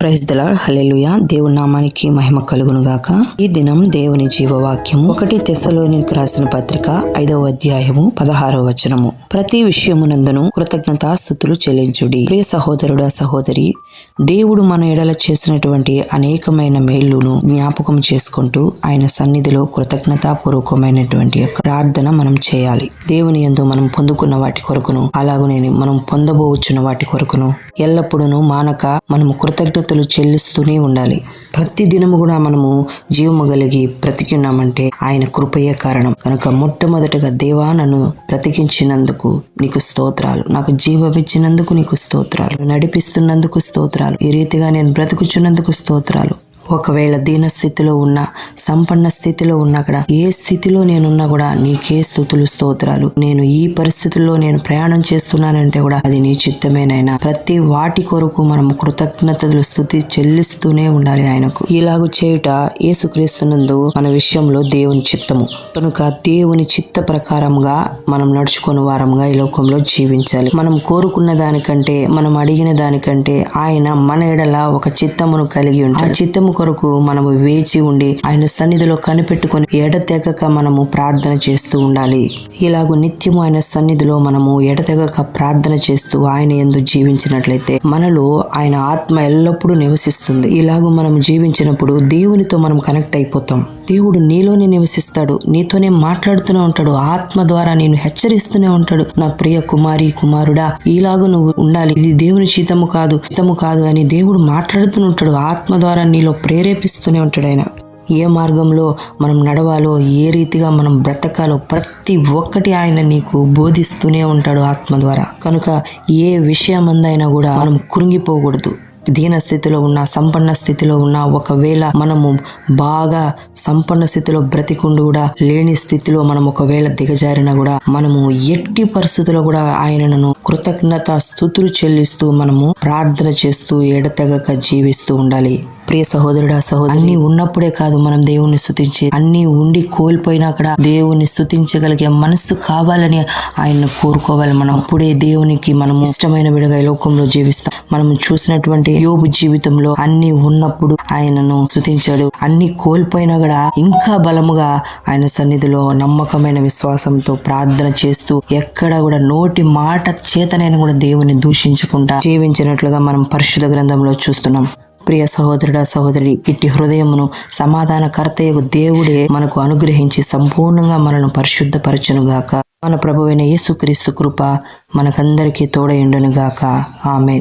Praise దల hallelujah దేవుని నామానికి మహిమ కలుగును గాక ఈ దినం దేవుని జీవవాక్యము ఒకటి తెశలోనికి రాసిన పత్రిక ఐదవ అధ్యాయము పదహారవ వచనము. ప్రతి విషయమునందును కృతజ్ఞతాస్థుతులు చెల్లించుడి. ప్రియ సహోదరుడా సహోదరి దేవుడు మన ఎడల చేసినటువంటి అనేకమైన మేళ్ళును జ్ఞాపకం చేసుకుంటూ ఆయన సన్నిధిలో కృతజ్ఞతాపూర్వకమైనటువంటి యొక్క ప్రార్థన మనం చేయాలి. దేవుని యందు మనం పొందుకున్న వాటి కొరకును అలాగనే మనం పొందబోవచ్చున్న వాటి కొరకును ఎల్లప్పుడూ మానక మనం కృతజ్ఞత కృతజ్ఞతలు చెల్లిస్తూనే ఉండాలి. ప్రతి దినము కూడా మనము జీవము కలిగి బ్రతికున్నామంటే ఆయన కృపయే కారణం. కనుక మొట్టమొదటగా దేవా నన్ను బ్రతికించినందుకు నీకు స్తోత్రాలు. నాకు జీవమిచ్చినందుకు నీకు స్తోత్రాలు. నడిపిస్తున్నందుకు స్తోత్రాలు. ఈ రీతిగా నేను బ్రతుకుచున్నందుకు స్తోత్రాలు. ఒకవేళ దీన స్థితిలో ఉన్నా సంపన్న స్థితిలో ఉన్నా కూడా ఏ స్థితిలో నేనున్నా కూడా నీకే స్థుతులు స్తోత్రాలు. నేను ఈ పరిస్థితుల్లో నేను ప్రయాణం చేస్తున్నానంటే కూడా అది నీ చిత్తమేనైనా ప్రతి వాటి కొరకు మనం కృతజ్ఞతలు స్థుతి చెల్లిస్తూనే ఉండాలి ఆయనకు. ఇలాగు చేయుట ఏసుక్రీస్తునందు మన విషయంలో దేవుని చిత్తము. కనుక దేవుని చిత్త ప్రకారంగా మనం నడుచుకుని వారంగా ఈ లోకంలో జీవించాలి. మనం కోరుకున్న దానికంటే మనం అడిగిన దానికంటే ఆయన మన ఎడల ఒక చిత్తమును కలిగి ఉంటాడు. ఆ చిత్తము కొరకు మనము వేచి ఉండి ఆయన సన్నిధిలో కనిపెట్టుకొని ఎడతెగక మనము ప్రార్థన చేస్తూ ఉండాలి. ఇలాగూ నిత్యము ఆయన సన్నిధిలో మనము ఎడతెగక ప్రార్థన చేస్తూ ఆయన ఎందు జీవించినట్లయితే మనలో ఆయన ఆత్మ ఎల్లప్పుడూ నివసిస్తుంది. ఇలాగూ మనం జీవించినప్పుడు దేవునితో మనం కనెక్ట్ అయిపోతాం. దేవుడు నీలోనే నివసిస్తాడు. నీతోనే మాట్లాడుతూనే ఉంటాడు. ఆత్మ ద్వారా నేను హెచ్చరిస్తూనే ఉంటాడు. నా ప్రియ కుమారి కుమారుడా ఈలాగు నువ్వు ఉండాలి. ఇది దేవుని చిత్తము కాదు చిత్తము కాదు అని దేవుడు మాట్లాడుతూనే ఉంటాడు. ఆత్మ ద్వారా నీలో ప్రేరేపిస్తూనే ఉంటాడు ఆయన. ఏ మార్గంలో మనం నడవాలో ఏ రీతిగా మనం బ్రతకాలో ప్రతి ఒక్కటి ఆయన నీకు బోధిస్తూనే ఉంటాడు ఆత్మ ద్వారా. కనుక ఏ విషయమందైనా కూడా మనం కృంగిపోకూడదు. దీన స్థితిలో ఉన్న సంపన్న స్థితిలో ఉన్న ఒకవేళ మనము బాగా సంపన్న స్థితిలో బ్రతికుండు కూడా లేని స్థితిలో మనం ఒకవేళ దిగజారినా కూడా మనము ఎట్టి పరిస్థితుల్లో కూడా ఆయనను కృతజ్ఞత స్థుతులు చెల్లిస్తూ మనము ప్రార్థన చేస్తూ ఎడతెగక జీవిస్తూ ఉండాలి. ప్రియ సహోదరుడా సహోదరు. అన్ని ఉన్నప్పుడే కాదు మనం దేవుణ్ణి స్థుతించే అన్ని ఉండి కోల్పోయినా కూడా దేవుని స్థుతించగలిగే మనస్సు కావాలని ఆయన కోరుకోవాలి మనం. అప్పుడే దేవునికి మనం ఇష్టమైన విడగా ఈ లోకంలో జీవిస్తాం. మనం చూసినటువంటి యోబు జీవితంలో అన్ని ఉన్నప్పుడు ఆయనను స్థుతించాడు అన్ని కోల్పోయినా కూడా ఇంకా బలముగా ఆయన సన్నిధిలో నమ్మకమైన విశ్వాసంతో ప్రార్థన చేస్తూ ఎక్కడ కూడా నోటి మాట చేతనైనా కూడా దేవుని దూషించకుండా జీవించినట్లుగా మనం పరిశుద్ధ గ్రంథంలో చూస్తున్నాం. ప్రియ సహోదరుడ సహోదరి ఇట్టి హృదయమును సమాధానకర్తయ్యకు దేవుడే మనకు అనుగ్రహించి సంపూర్ణంగా మనను పరిశుద్ధపరచునుగాక. మన ప్రభువైన యేసుక్రీస్తు కృప మనకందరికీ తోడయుండునుగాక ఆమె